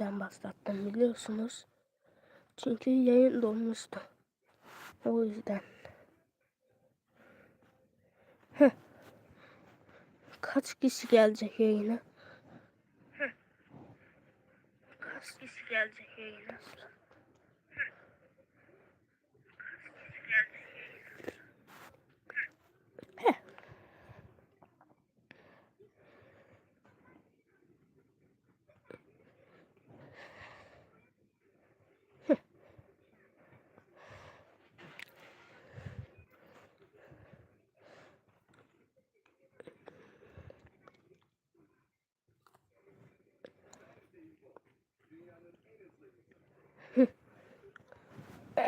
neden başlattım biliyorsunuz. Çünkü yayın dolmuştu. O yüzden. Heh. Kaç kişi gelecek yayına? Heh. Kaç kişi gelecek yayına?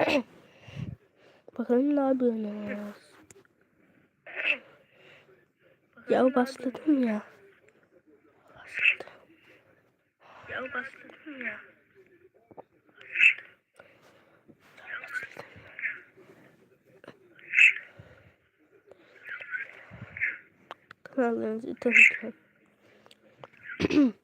Bakalım ne yapıyorsunuz? Ya başladım ya. Başladım. Ya başladım ya. Kanallarınızı tanıtın.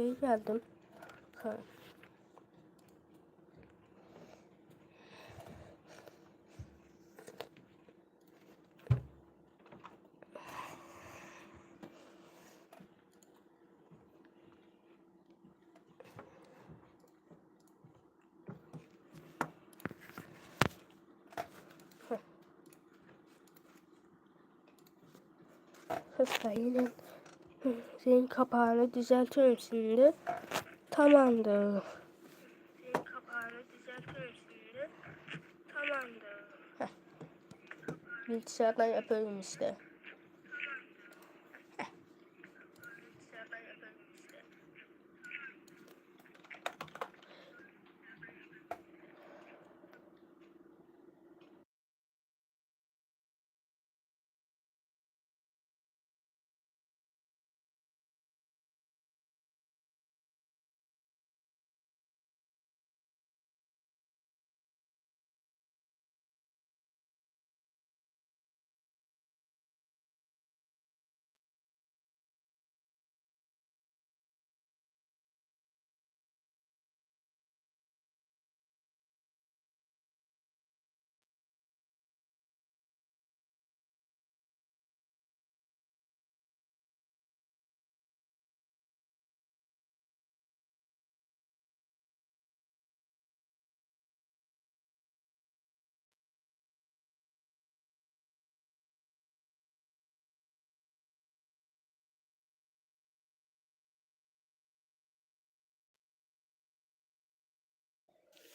Okey geldim. Ha. Hızla yine senin kapağını düzeltiyorum şimdi. Tamamdır. Senin kapağını düzeltiyorum şimdi. Tamamdır. Heh. Bilgisayardan yapıyorum işte.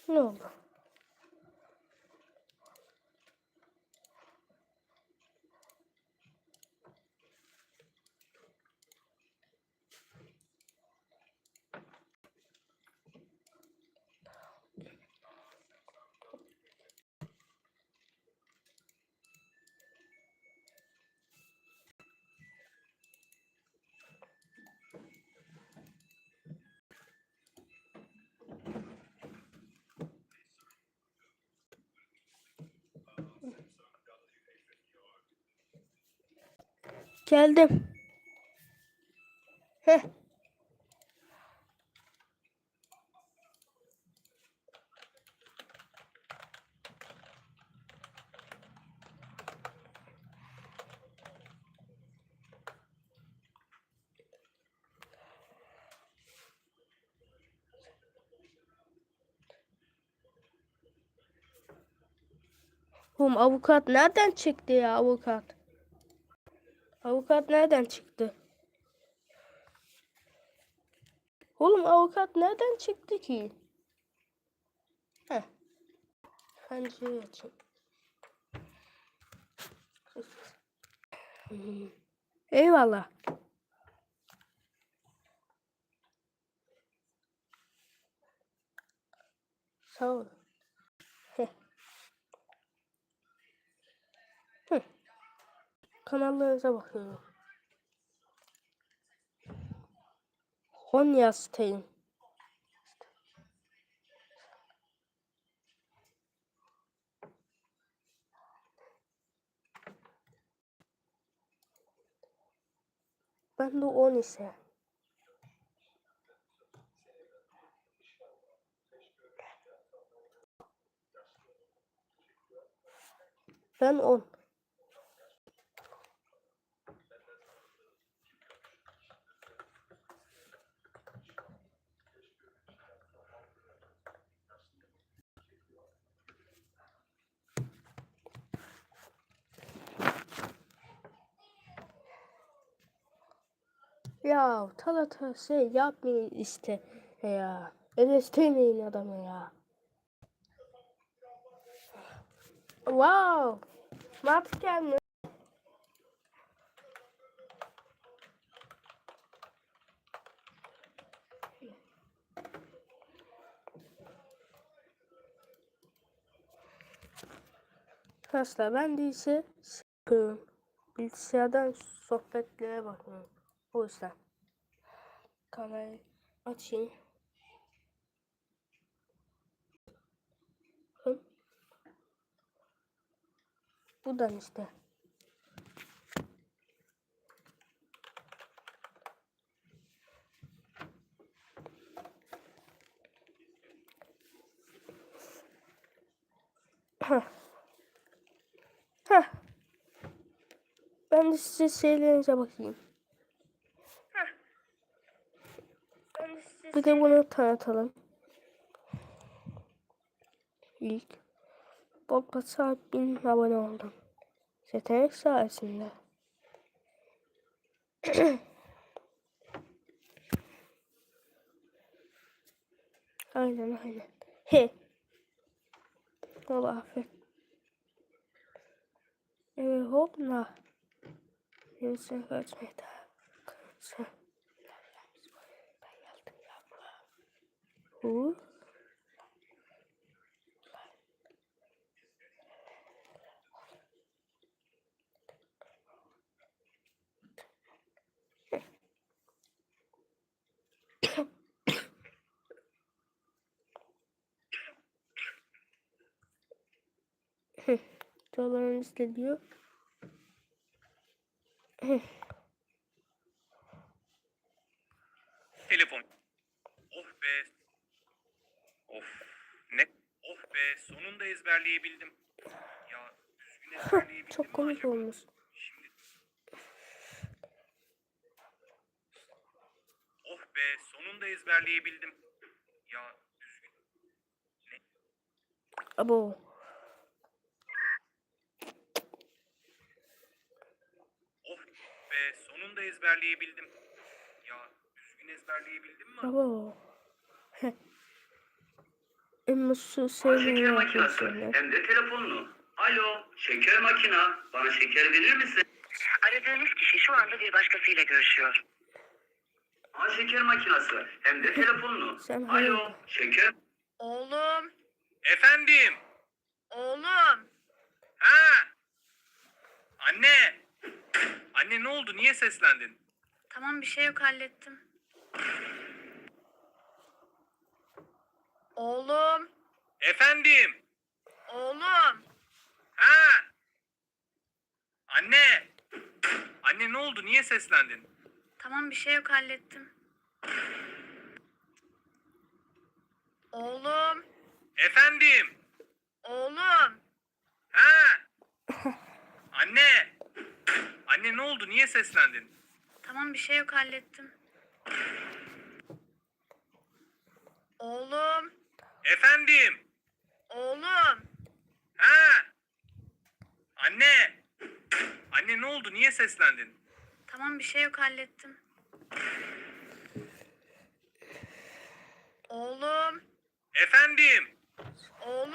Ne Geldim. Heh. Oğlum avukat nereden çıktı ya avukat? Avukat nereden çıktı? Oğlum avukat nereden çıktı ki? Heh. Pencereyi açayım. Eyvallah. Sağ ol. Heh. Hı. Kanallarınıza bakıyorum. Konya Stay'in. Ben de 10 ise. Ben 10. Ya Talata şey yapmayın işte ya. Eleştirmeyin adamı ya. Wow. Mart gelmiş. Arkadaşlar ben de ise sıkıyorum. Bilgisayardan sohbetlere bakıyorum. O yüzden. Kamerayı açayım. İşte. Heh. Heh. Ben de size şeylerinize bakayım. Bir de bunu tanıtalım. İlk. Bobba saat 1000 abone oldum. Yetenek sayesinde. aynen aynen. He. Allah affet. Evet hopla. Yoksa kaçmaydı. Sen. Ben geldim ya. Dolarınız da diyor. Telefon. Oh be. Of. Ne? Oh be. Sonunda ezberleyebildim. Ya düzgün ezberleyebildim Çok mi komik olmuş. Şimdi. Oh be. Sonunda ezberleyebildim. Ya düzgün. Abo. Oh be. Sonunda ezberleyebildim. Ya düzgün ezberleyebildim mi? Abo. Makinesi şeyler. hem de telefonlu. Alo, şeker makina. Bana şeker verir misin? Aradığınız kişi şu anda bir başkasıyla görüşüyor. Bana şeker makinesi hem de telefonlu. Sen Alo, hayır. şeker Oğlum, Efendim. oğlum. Ha. Anne. Anne ne oldu? Niye seslendin? Tamam bir şey yok hallettim. Oğlum, Efendim. oğlum. Ha. Anne. Anne ne oldu? Niye seslendin? Tamam bir şey yok hallettim. Oğlum, Efendim. oğlum. Ha. Anne. Anne ne oldu? Niye seslendin? Tamam bir şey yok hallettim. Oğlum, Efendim. oğlum. Ha. Anne! Anne ne oldu? Niye seslendin? Tamam bir şey yok hallettim. Oğlum, Efendim? oğlum.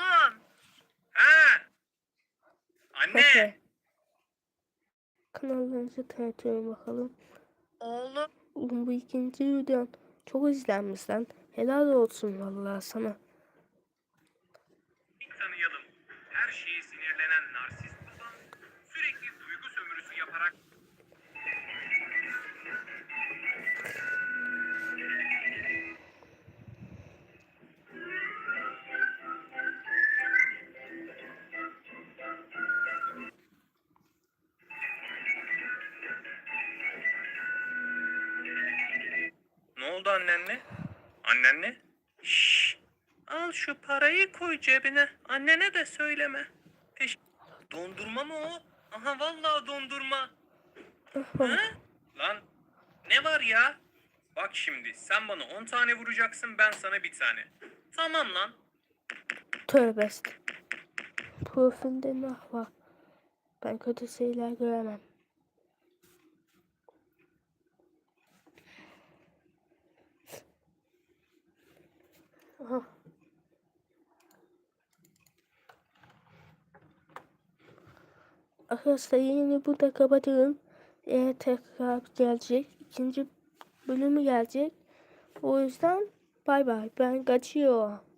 Ha? Anne! Okey. Kanallarınızı tanıtıyorum bakalım. Oğlum. Oğlum bu ikinci videon çok izlenmiş lan. Helal olsun vallahi sana. Annenle? Annenle? Şşş. Al şu parayı koy cebine. Annene de söyleme. Teş dondurma mı o? Aha vallahi dondurma. Ha? Lan ne var ya? Bak şimdi sen bana 10 tane vuracaksın ben sana bir tane. Tamam lan. Tövbe Profilde ne var? Ben kötü şeyler göremem. Aha. Arkadaşlar yine burada kapatıyorum. Eğer tekrar gelecek. ikinci bölümü gelecek. O yüzden bay bay. Ben kaçıyorum.